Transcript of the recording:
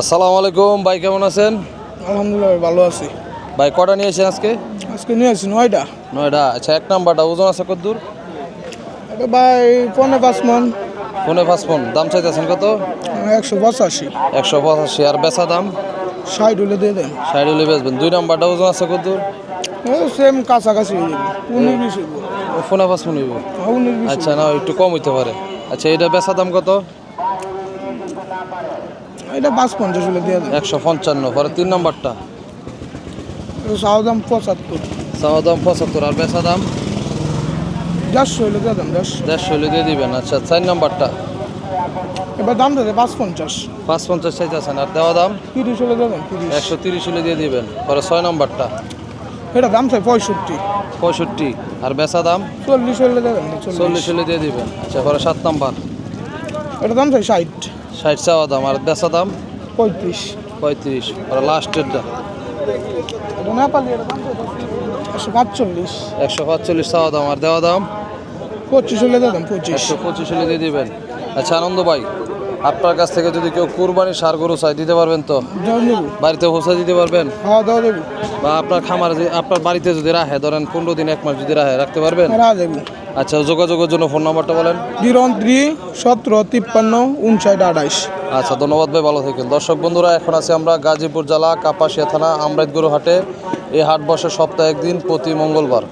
আসসালামু আলাইকুম ভাই কেমন আছেন? আলহামদুলিল্লাহ ভালো আছি। ভাই কটা নিয়েছেন আজকে? আজকে নিয়ে আসছি নয়টা। নয়টা আচ্ছা এক নাম্বারটা ওজন আছে কদ্দূর এটা ভাই পনেরো পাঁচ মন। ফোনে পাঁচ ফোন দাম চাইতেছেন কত? একশো পঁচাশি। একশো পঁচাশি আর বেচা দাম? ষাট হলে দিয়ে দেন। ষাট হলে বেচবেন। দুই নাম্বারটা ওজন আছে কদ্দূর সেম কাছাকাছি উনিশ ফোনে পাঁচ হইব। হ্যাঁ, আচ্ছা না একটু কম হইতে পারে। আচ্ছা এটা বেচা দাম কত। এটা পাঁচ পঞ্চাশ হলে দিয়ে দেন একশো পঞ্চান্ন পরে তিন নাম্বারটা? চাওয়া দাম পঁচাত্তর। চাওয়া দাম পঁচাত্তর আর বেচা দাম? দেড়শো হলে দিয়ে দেন দেড়শো। দেড়শো হলে দিয়ে দিবেন আচ্ছা চার নাম্বারটা? এবার দাম দেবে পাঁচ পঞ্চাশ পাঁচ পঞ্চাশ চাইতেছেন আর দেওয়া দাম? তিরিশ হলে তিরিশ। একশো তিরিশ হলে দিয়ে দিবেন পরে ছয় নাম্বারটা? এটা দাম চাই পঁয়ষট্টি। পঁয়ষট্টি আর বেচা দাম? চল্লিশ হলে চল্লিশ। চল্লিশ হলে দিয়ে দিবেন আচ্ছা পরে সাত নাম্বার। এটা দাম চাই ষাট। ষাট চাওয়া দাম আর বেচা দাম? পঁয়ত্রিশ। পঁয়ত্রিশ আর লাস্টেরটা এটা নেপালি এটা দাম একশো পাঁচচল্লিশ। একশো পাঁচচল্লিশ চাওয়া দাম আর দেওয়া দাম? পঁচিশ হলে দেন পঁচিশ। একশো পঁচিশ হলে দিয়ে দিবেন। আচ্ছা আনন্দ ভাই। আপনার কাছ থেকে যদি কেউ কুরবানি সার গরু চাই দিতে পারবেন তো? বাড়িতে পৌঁছে দিতে পারবেন? দেবো বা আপনার খামার আপনার বাড়িতে যদি রাখে ধরেন পনেরো দিন এক মাস যদি রাখে রাখতে পারবেন? আচ্ছা যোগাযোগের জন্য ফোন নাম্বারটা বলেন। জিরো থ্রি সতেরো তিপ্পান্ন উনষাট আঠাইশ আচ্ছা ধন্যবাদ ভাই ভালো থাকেন। দর্শক বন্ধুরা এখন আছি আমরা গাজীপুর জেলা কাপাসিয়া থানা আমরাইতগুরু হাটে এই হাট বসে সপ্তাহে একদিন প্রতি মঙ্গলবার।